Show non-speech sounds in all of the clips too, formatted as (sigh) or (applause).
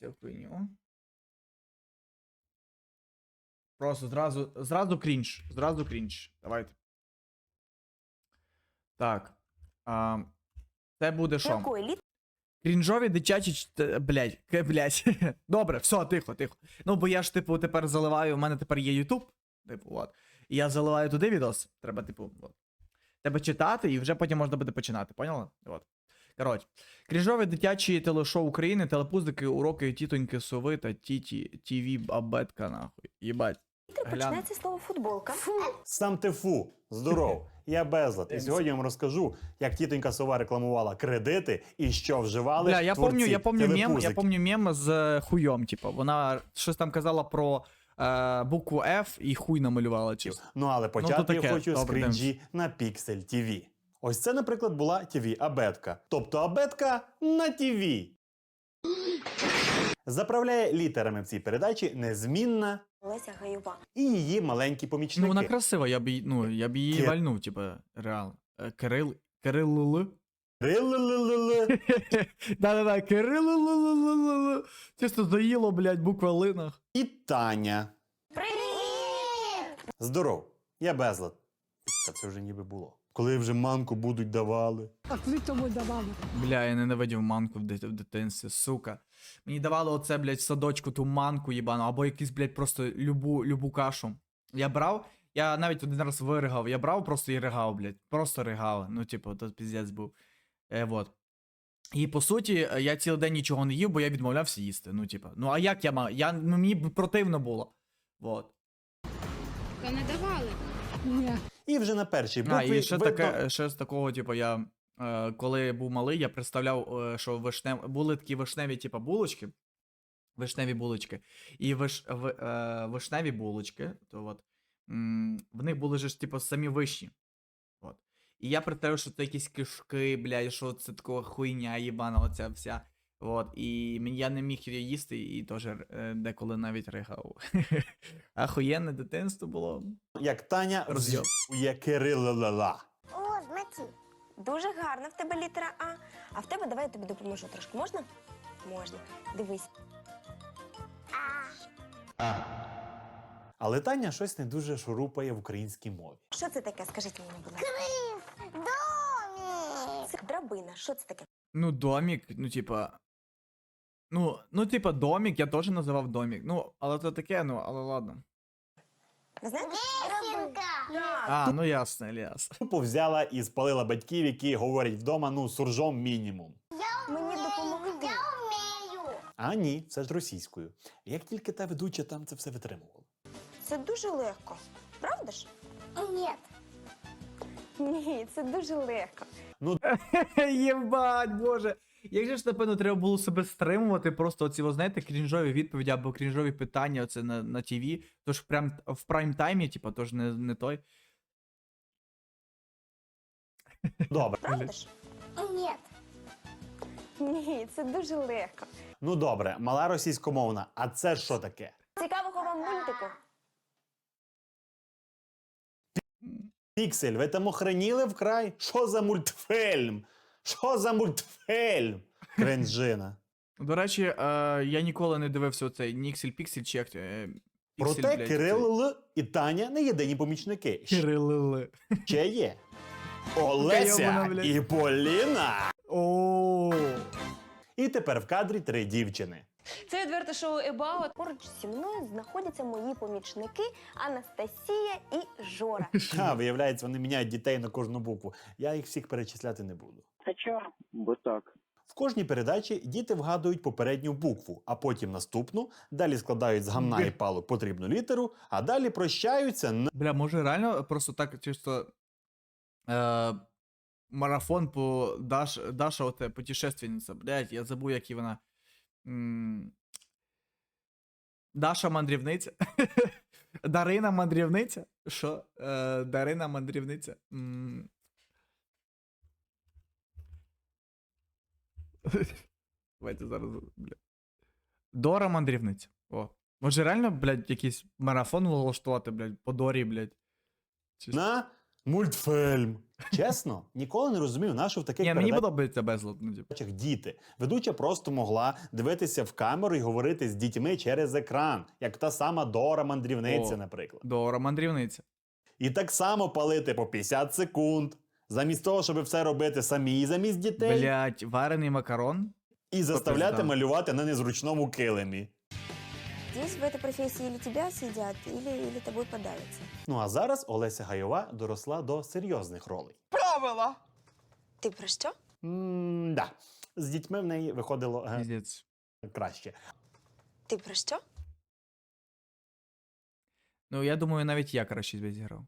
цю хуйню. Просто зразу, зразу крінж. Зразу крінж. Давайте. Так. А, це буде що? Крінжові дитячі. (laughs) ке- блядь. Добре, все, тихо, тихо. Ну, бо я ж, типу, тепер заливаю, у мене тепер є YouTube. Типу, от. І я заливаю туди відос. Треба, типу, от. Тебе читати, і вже потім можна буде починати, поняла? От. Коротше. Крінжові дитячі телешоу України, телепузики, уроки тітоньки сови та тіті ТВ абетка, нахуй. Їбать. Починається слово футболка. Сам ти фу, здоров. Я безлад. І сьогодні я вам розкажу, як тітонька сова рекламувала кредити і що вживали. Бля, я творці помню, я помню мем, я помню мем з е, хуйом, типу. Вона щось там казала про е, букву F і хуй намалювала чисто. Ну але почати то таке. я хочу з крінжі на Pixel TV. Ось це, наприклад, була TV абетка. Тобто абетка на TV. Заправляє літерами в цій передачі незмінна Леся Гаюва. і її маленькі помічники. Ну, вона красива, я б її, ну, я б її Ки- вальнув, типу, реально. Е, Кирил. Кирил. Рилилилили. (laughs) Да-да-да, Кирил. Чисто заїло, блядь, буква Л нах. І Таня. Привіт! Здоров, я безлад. Та це вже ніби було. Коли вже манку будуть давали. А коли тому давали? Бля, я ненавидів манку в, дит- в дитинстві, сука. Мені давали оце, блядь, в садочку ту манку їбану, або якусь, блядь, просто любу, любу кашу. Я брав, я навіть один раз виригав, я брав просто і ригав, блядь. Просто ригав. Ну, типу, то піздець був. Е, вот. І по суті, я цілий день нічого не їв, бо я відмовлявся їсти. Ну, типу, ну а як я мав? Я, ну, мені б противно було. Вот. Та не давали. І вже на першій А, і ще, видно- таке, ще з такого, типу, я е, коли був малий, я представляв, е, що вишнев... були такі вишневі, типу, булочки. Вишневі булочки. І виш... в... е, вишневі булочки, то от, м, в них були ж, типу, самі вишні. От. І я представив, що це якісь кишки, блядь, що це така хуйня їбана, оця вся. От, і я не міг її їсти, і теж е, деколи навіть ригав. (laughs) Ахуєнне дитинство було. як Таня Роз'єм. є Кирилилила. О, Дмитрій. Дуже гарна в тебе літера А. А в тебе давай я тобі допоможу трошки. Можна? Можна. Дивись. Але Таня щось не дуже шурупає в українській мові. Що це таке? Скажіть мені, будь ласка. Домі! Це драбина. Що це таке? Ну, домик, ну, типа. Ну, ну, типа, домик, я теж називав домик. Ну, але це таке, ну, але ладно. Знаєте? А, ну ясно, ясно. Тупо взяла і спалила батьків, які говорять вдома, ну, суржом мінімум. Мені допомогти. А ні, все ж російською. Як тільки та ведуча там це все витримувала. Це дуже легко. Правда ж? Ні. Ні, це дуже легко. Ну, (laughs) Єбать, боже. Як же ж, напевно, треба було себе стримувати, просто оці, ви знаєте, крінжові відповіді або крінжові питання оце на, на ТВ. Тож прям в прайм-таймі, типа, тож не, не той. Добре. Правда ж? Ні. Ні, це дуже легко. Ну добре, мала російськомовна. А це що таке? Цікавого вам мультику. Піксель, ви там охреніли вкрай? Що за мультфільм? Що за мультфільм? Кринжина. До речі, е, я ніколи не дивився оцей Ніксель Піксель чи як. е, Проте блядь, Кирил Л і Таня не єдині помічники. цей. Кирилили. Ще є. (laughs) йобана, Олеся блядь. і Поліна. О. І тепер в кадрі три дівчини. Це відверте шоу Ебаут. Поруч зі мною знаходяться мої помічники Анастасія і Жора. А, виявляється, вони міняють дітей на кожну букву. Я їх всіх перечисляти не буду. А чо? Бо так. В кожній передачі діти вгадують попередню букву, а потім наступну, далі складають з гамна і палок потрібну літеру, а далі прощаються на Бля, може реально просто так чисто е, марафон по Даш, Даша оте путешественниця. Блять, я забув, як і вона. М, Даша мандрівниця. (laughs) Дарина мандрівниця. Що? Е, Дарина мандрівниця. М. (laughs) Давайте зараз, бля. Дора мандрівниця. О. Може реально, блядь, якийсь марафон влаштувати, блядь, по Дорі, блядь. Чи- на мультфільм. Чесно, ніколи не розумів, на що в таких Ні, мені передачах подобається безлад. Ну, типу. діти. Ведуча просто могла дивитися в камеру і говорити з дітьми через екран, як та сама Дора мандрівниця, О. наприклад. Дора мандрівниця. І так само палити по 50 секунд, замість того, щоб все робити самі замість дітей, Блять, варений макарон. і заставляти пизда. малювати на незручному килимі. Здесь в этой профессии или тебя съедят, или, или тобой подавятся. Ну а зараз Олеся Гайова доросла до серйозних ролей. Ты про что? м да. З дітьми в неї виходило е, Піздець. краще. Ты про что? Ну, я думаю, навіть я краще би зіграв.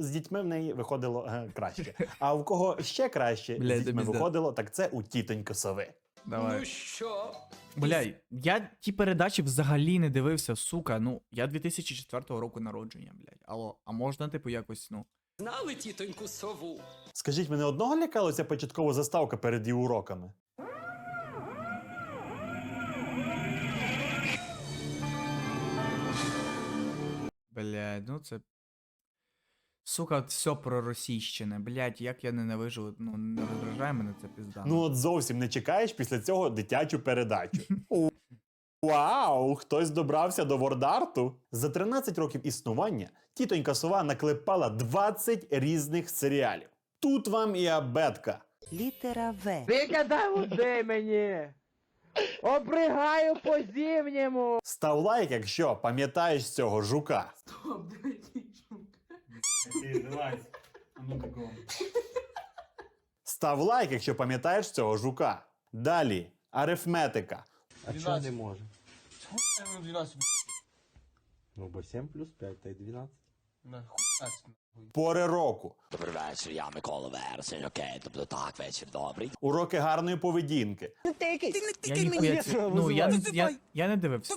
З дітьми в неї виходило е, краще. А у кого ще краще Бля, з дітьми виходило, так це у тітоньки сови. Давай. Ну що? Бля, я ті передачі взагалі не дивився, сука. Ну, я 2004 року народження, блядь. Алло, а можна, типу, якось, ну. Знали тітоньку сову? Скажіть, мене одного лякала ця початкова заставка перед її уроками? Блядь, ну це. Сука, все проросійщине, блядь, як я ненавижу, ну, не роздражає мене це пізда. Ну от зовсім не чекаєш після цього дитячу передачу. (laughs) Вау! Хтось добрався до вордарту. За 13 років існування тітонька сова наклепала 20 різних серіалів. Тут вам і абетка. Літера В. Викидай води мені! Обригаю по зимньому! Став лайк, якщо пам'ятаєш цього жука. Став лайк, якщо пам'ятаєш цього жука. Далі арифметика. А чого не може? Ну, бо 7 плюс 5, та й 12. Пори року. Добрий вечір, я Микола Вересень, окей, тобто так, вечір добрий. Уроки гарної поведінки. я ніхуя ці... Ну, я, не- я, я не дивився.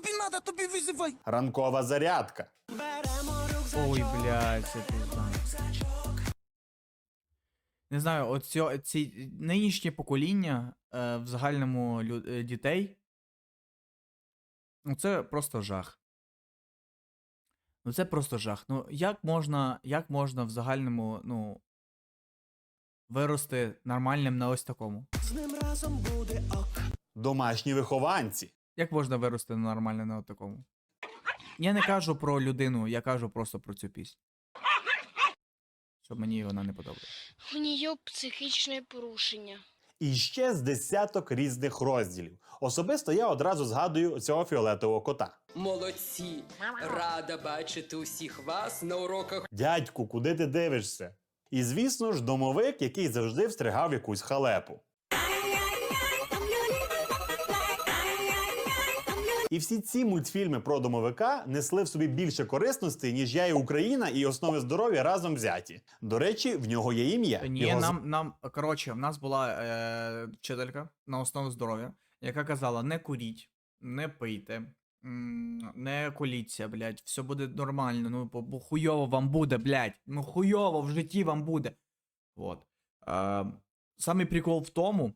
Ранкова зарядка. Ой, блядь, це пізда. Не знаю, от цьо, ці нинішнє покоління е, в загальному лю, е, дітей. Ну, це просто жах. Ну, це просто жах. Ну, як можна, як можна в загальному, ну. Вирости нормальним на ось такому? З ним разом буде ок. Домашні вихованці. Як можна вирости нормально на от такому? Я не кажу про людину, я кажу просто про цю пісню. Щоб мені вона не подобається. У нее психічне порушення. І ще з десяток різних розділів. Особисто я одразу згадую цього фіолетового кота. Молодці! Рада бачити усіх вас на уроках Дядьку, куди ти дивишся? І звісно ж, домовик, який завжди встригав якусь халепу. І всі ці мультфільми про домовика несли в собі більше корисностей, ніж я і Україна, і основи здоров'я разом взяті. До речі, в нього є ім'я. Ні, Його нам, нам, коротше, в нас була е, вчителька на основу здоров'я, яка казала: не куріть, не пийте, не коліться, блядь, все буде нормально, ну, бо, бо хуйово вам буде, блядь, ну хуйово в житті вам буде. От. Е, самий прикол в тому,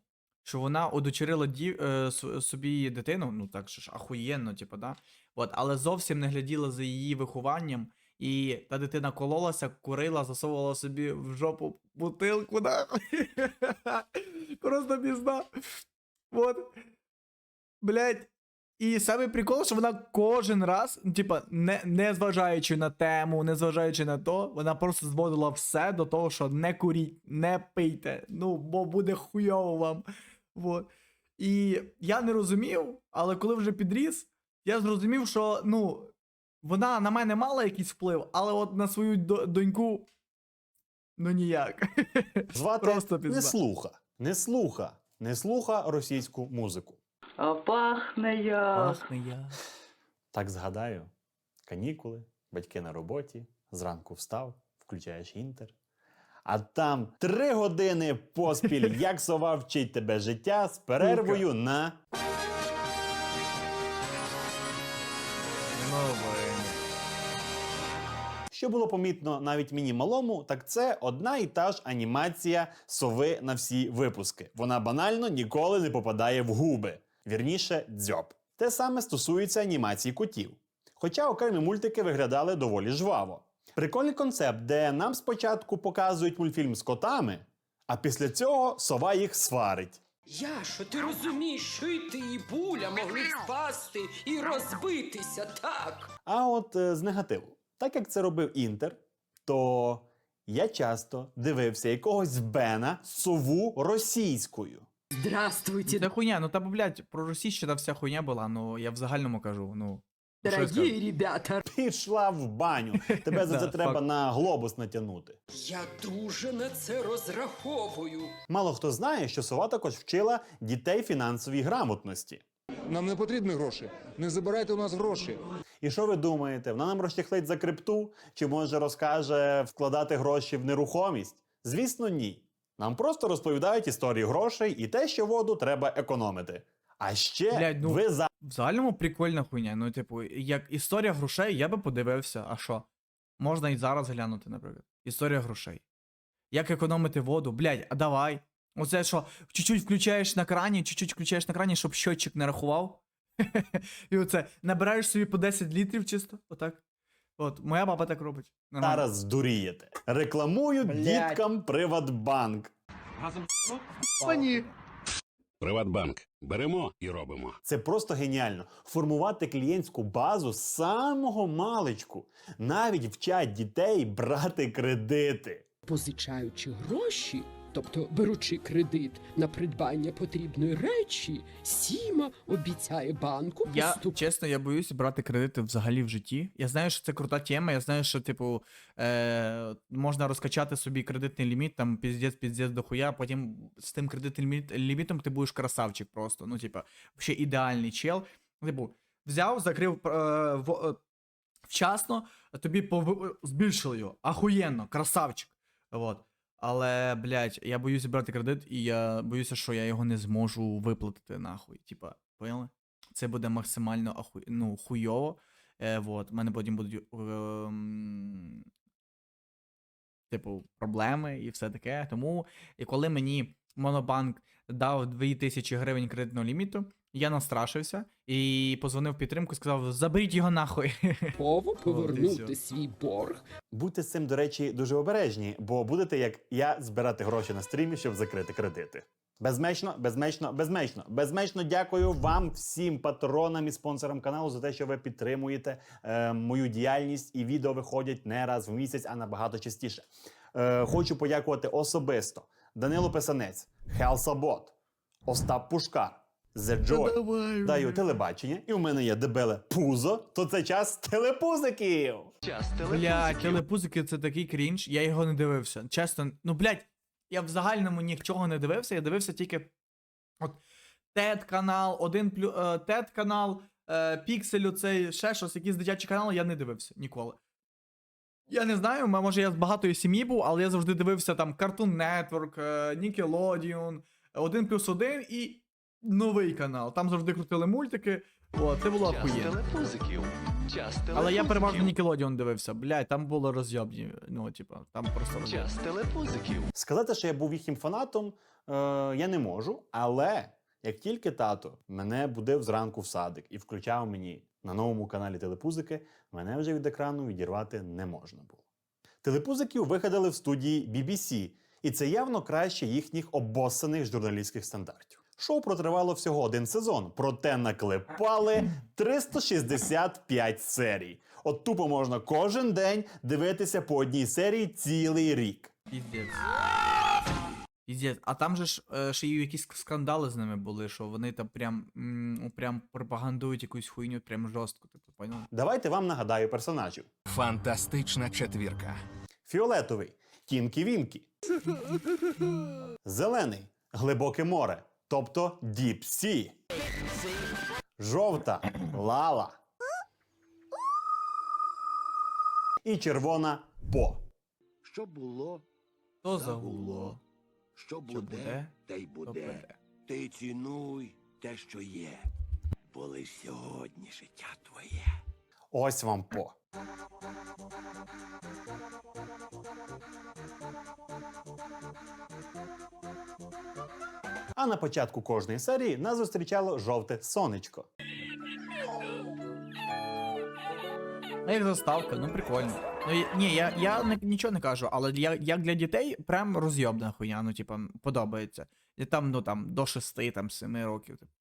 що вона удочерила дів, е, собі дитину, ну так що ж, ахуєнно, типу, да? От, але зовсім не гляділа за її вихованням. І та дитина кололася, курила, засовувала собі в жопу бутилку, нахуй. (laughs) Просто пізда. Вот. Блять. І саме прикол, що вона кожен раз, ну, типа, не, не зважаючи на тему, не зважаючи на то, вона просто зводила все до того, що не куріть, не пийте, ну, бо буде хуйово вам. Вот. І я не розумів, але коли вже підріс, я зрозумів, що, ну, вона на мене мала якийсь вплив, але от на свою до- доньку. Ну ніяк. звати Просто не слуха. Не слуха. Не слуха російську музику. А пахне я. Пахне я. Так згадаю: канікули, батьки на роботі, зранку встав, включаєш інтер. А там три години поспіль, (laughs) як сова вчить тебе життя з перервою на. Що було помітно навіть мені малому, так це одна і та ж анімація сови на всі випуски. Вона банально ніколи не попадає в губи. Вірніше, дзьоб. Те саме стосується анімації котів. Хоча окремі мультики виглядали доволі жваво. Прикольний концепт, де нам спочатку показують мультфільм з котами, а після цього сова їх сварить. Я що ти розумієш, що і ти, і буля могли впасти і розбитися, так? А от е, з негативу, так як це робив Інтер, то я часто дивився якогось Бена сову російською. Здравствуйте, Це хуйня, ну та блядь, про російщина вся хуйня була, ну я в загальному кажу, ну. Дорогі ребята. (laughs) Пішла в баню. Тебе за (laughs) це треба на глобус натягнути. Я дуже на це розраховую. Мало хто знає, що сова також вчила дітей фінансовій грамотності. Нам не потрібні гроші. Не забирайте у нас гроші. І що ви думаєте? Вона нам розчехлить за крипту? Чи може розкаже вкладати гроші в нерухомість? Звісно, ні. Нам просто розповідають історії грошей і те, що воду треба економити. А ще Блядь, ну- ви за В загальному прикольна хуйня. Ну, типу, як історія грошей, я би подивився, а що? Можна і зараз глянути, наприклад. Історія грошей. Як економити воду? Блядь, а давай. Оце що, чуть-чуть включаєш на крані, чуть-чуть включаєш на крані, щоб щотчик не рахував. (laughs) І оце, набираєш собі по 10 літрів чисто, отак. От, моя баба так робить. Нормально. зараз здурієте. Рекламую Блядь. діткам Приватбанк. Приватбанк. Беремо і робимо. Це просто геніально. Формувати клієнтську базу з самого маличку. Навіть вчать дітей брати кредити. Позичаючи гроші, тобто беручи кредит на придбання потрібної речі, Сіма обіцяє банку Я чесно, я боюсь брати кредити взагалі в житті. Я знаю, що це крута тема. Я знаю, що, типу, е, можна розкачати собі кредитний ліміт, там піздець, піздець до хуя, потім з тим кредитним ліміт, лімітом ти будеш красавчик просто. Ну, типа, ще ідеальний чел. Типу, взяв, закрив е, в, е, вчасно, а тобі пов... збільшили його. Ахуєнно, красавчик. Вот. Але, блядь, я боюсь брати кредит, і я боюся, що я його не зможу виплатити нахуй. Типа, поняли? Це буде максимально аху... ну, хуйово. Е, вот. У мене потім будуть. ем, Типу, проблеми і все таке. Тому, і коли мені Монобанк дав 2000 гривень кредитного ліміту, я настрашився і позвонив в підтримку сказав: заберіть його нахуй. (laughs) Пово повернути свій борг. Будьте з цим, до речі, дуже обережні, бо будете, як я, збирати гроші на стрімі, щоб закрити кредити. Безмечно, безмечно, безмечно. Безмечно дякую вам, всім патронам і спонсорам каналу за те, що ви підтримуєте е, мою діяльність, і відео виходять не раз в місяць, а набагато частіше. Е, хочу подякувати особисто Данилу Писанець, Хелсабот, Остап Пушкар, The Joy. Даю телебачення, і у мене є дебеле пузо, то це час телепузиків. Блядь, телепузики це такий крінж, я його не дивився. Чесно, ну блядь, я в загальному нічого не дивився, я дивився тільки от TED канал, один плю, TED канал, е, Пікселю, цей ще щось, якийсь дитячий канал, я не дивився ніколи. Я не знаю, може я з багатої сім'ї був, але я завжди дивився там Cartoon Network, е, Nickelodeon, 1 плюс 1 і новий канал. Там завжди крутили мультики. О, це було охуєнно. Але я переважно Nickelodeon дивився. Блядь, там було розйобні. Ну, типа, там просто розйобні. Сказати, що я був їхнім фанатом, е, я не можу, але як тільки тато мене будив зранку в садик і включав мені на новому каналі Телепузики, мене вже від екрану відірвати не можна було. Телепузиків вигадали в студії BBC, і це явно краще їхніх обоссаних журналістських стандартів. Шоу протривало всього один сезон, проте наклепали 365 серій. От тупо можна кожен день дивитися по одній серії цілий рік. Піздець. Піздець. А там же ж е, ще й якісь скандали з ними були, що вони там прям, м, прям пропагандують якусь хуйню прям жорстко, типу, поняв? Давайте вам нагадаю персонажів. Фантастична четвірка. Фіолетовий Тінкі Вінкі. Зелений глибоке море, тобто Deep Sea. Жовта (clears throat) Лала. І червона По. Що було, То загуло. що Що буде, те й буде. Ти цінуй те, що є, бо лиш сьогодні життя твоє. Ось вам По. А на початку кожної серії нас зустрічало жовте сонечко. А як заставка, ну прикольно. Ну, ні, я, я не, нічого не кажу, але я, як для дітей прям розйобна хуйня, ну, типа, подобається. І там, ну там, до 6, там, 7 років. Типу.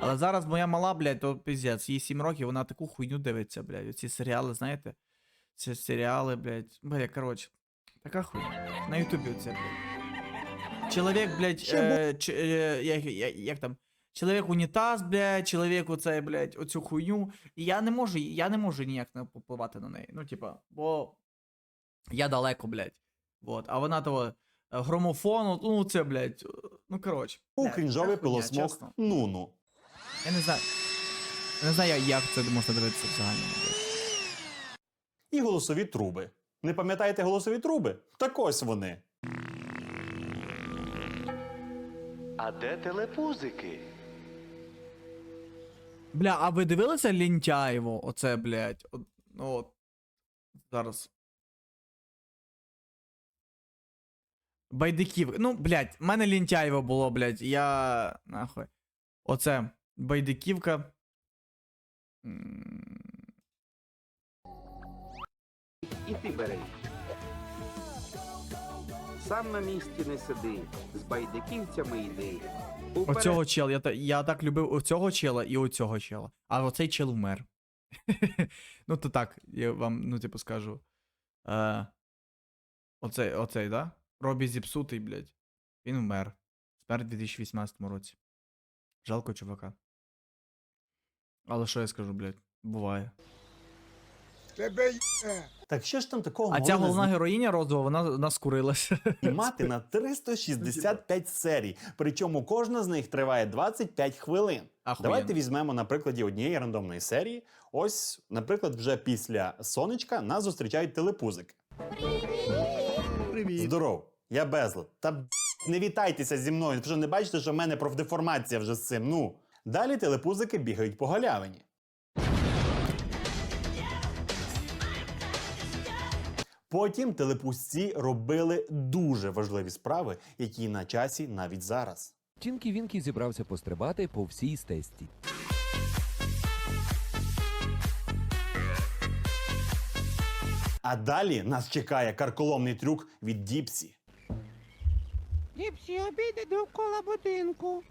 Але зараз моя мала, блядь, то піздець, їй 7 років, вона таку хуйню дивиться, блядь. Оці серіали, знаєте? Ці серіали, блядь. Бля, коротше, така хуйня. На Ютубі оце, блядь. Чоловік, блядь, е, ч, е, як, як, як там? Чоловік унітаз, блядь, чоловік оцей, блядь, оцю хуйню. І я не можу, я не можу ніяк не попливати на неї. Ну, типа, бо я далеко, блядь. Вот. А вона того е, громофону, ну це, блядь. Ну, коротше. У крінжовий пилосмок. Нуну. Я не знаю. Я не знаю, як це можна дивитися взагалі. І голосові труби. Не пам'ятаєте голосові труби? Так ось вони. А де телепузики? Бля, а ви дивилися Лінтяєво? Оце, блядь. От, ну, от. Зараз. Байдиків. Ну, блядь, в мене Лінтяєво було, блядь. Я. Нахуй. Оце. Байдиківка. І ти бери. Сам на місці не сиди, з байдиківцями йди. Уперед. Оцього чела. Я, я так любив оцього чела і оцього чела. А оцей чел умер. (laughs) ну, то так, я вам, ну, типу, скажу. Е, оцей, оцей, да? Робі зіпсутий, блядь. Він вмер. Смерть у 2018 році. Жалко чувака. Але що я скажу, блядь? Буває. Тебе Так що ж там такого А ця могли головна героїня розова, вона, вона скурилася. знімати на 365 серій. Причому кожна з них триває 25 хвилин. Ахуєнно. Давайте візьмемо на прикладі однієї рандомної серії. Ось, наприклад, вже після сонечка нас зустрічають телепузики. Привіт. Здоров, я безлад. Та б**, не вітайтеся зі мною. Ви вже не бачите, що в мене профдеформація вже з цим. Ну. Далі телепузики бігають по галявині. Потім телепузці робили дуже важливі справи, які на часі навіть зараз. Тінкі Вінкі зібрався пострибати по всій стесті. А далі нас чекає карколомний трюк від Діпсі. Діпсі обійде довкола будинку.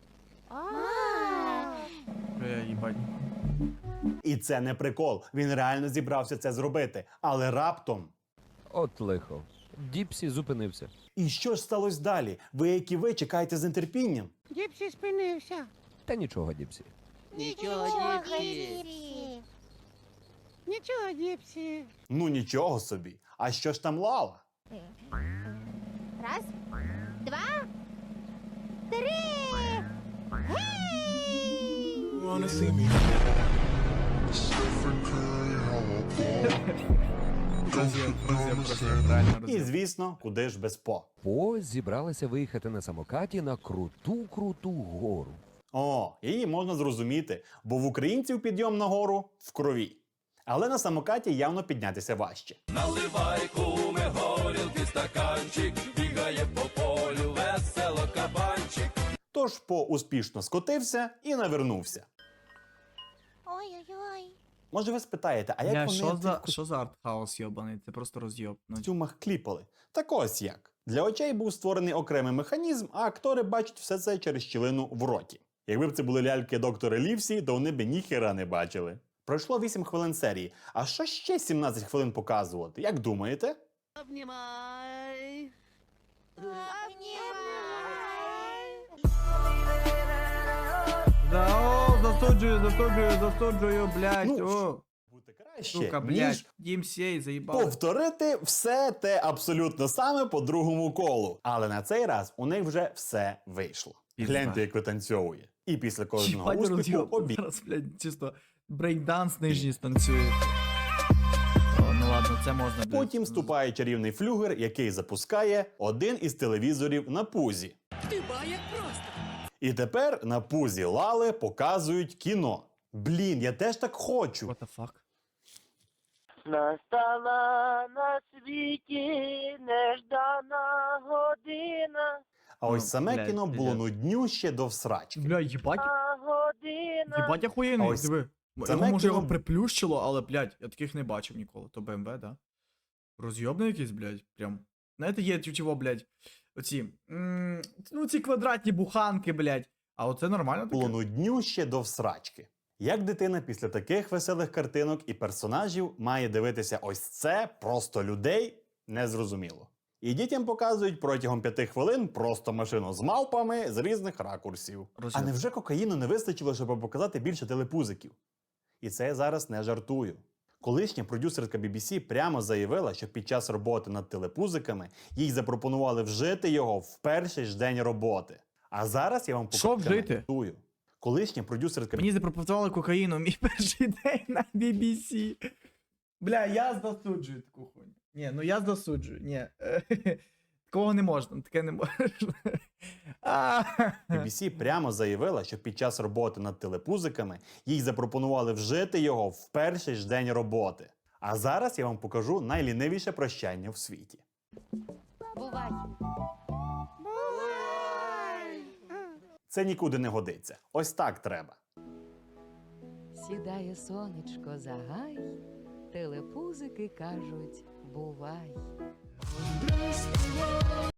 Їбать. І це не прикол. Він реально зібрався це зробити. Але раптом. От лихо. Діпсі зупинився. І що ж сталося далі? Ви, як і ви, чекаєте з нетерпінням. Діпсі спинився. Та нічого, Діпсі. Нічого, Діпсі. Нічого, Діпсі. Ну нічого собі. А що ж там Лала? Раз, два, три. Реально І звісно, куди ж без по. По зібралася виїхати на самокаті на круту круту гору. О, її можна зрозуміти, бо в українців підйом на гору в крові. Але на самокаті явно піднятися важче. Наливай куми горілки, стаканчик, бігає по полю, весело кабанчик. Тож по успішно скотився і навернувся. Ой-ой-ой. Може, ви спитаєте, а як Бля, вони що в за, цих що за артхаус йобаний? Це просто роз'єб. Ну, костюмах кліпали? Так ось як. Для очей був створений окремий механізм, а актори бачать все це через щілину в роті. Якби б це були ляльки доктора Лівсі, то вони б ніхера не бачили. Пройшло 8 хвилин серії. А що ще 17 хвилин показувати? Як думаєте? Обнімай. Да, о, засуджую, засуджую, засуджую, блядь, Ну, о. Бути краще, Сука, ніж блядь, DMCA заїбали. повторити все те абсолютно саме по другому колу. Але на цей раз у них вже все вийшло. Пізда. Гляньте, як витанцьовує. І після кожного Їбать успіху роз'єб. обід. Зараз, блядь, чисто брейкданс нижній станцює. О, ну ладно, це можна, блядь. Потім вступає чарівний флюгер, який запускає один із телевізорів на пузі. І тепер на пузі Лали показують кіно. Блін, я теж так хочу. What the fuck? Настала на світі неждана година. А Ну, ось саме блядь, кіно було пиздец. нуднюще до всрачки. Бля, їбать, година. їбать охуєнний, А ось диви. це Його, може кіно- його приплющило, але, блядь, я таких не бачив ніколи. То БМВ, да? Розйобне якийсь, блядь, прям. Знаєте, є чого, блядь, оці. м, ну, ці квадратні буханки, блядь. А оце нормально таке? було нуднюще до всрачки. Як дитина після таких веселих картинок і персонажів має дивитися ось це просто людей незрозуміло. І дітям показують протягом п'яти хвилин просто машину з мавпами з різних ракурсів. Розумію. А невже кокаїну не вистачило, щоб показати більше телепузиків? І це я зараз не жартую. Колишня продюсерка BBC прямо заявила, що під час роботи над телепузиками їй запропонували вжити його в перший ж день роботи. А зараз я вам Що покажу. Колишня продюсерка Мені запропонували кокаїну мій (laughs) перший день на BBC. Бля, я засуджую таку хуйню. Ні, ну я засуджую. Ні. (laughs) Такого не можна, таке не можна. BBC прямо заявила, що під час роботи над телепузиками їй запропонували вжити його в перший ж день роботи. А зараз я вам покажу найлінивіше прощання в світі. Бувай. Це нікуди не годиться. Ось так треба. Сідає сонечко за гай, телепузики кажуть бувай.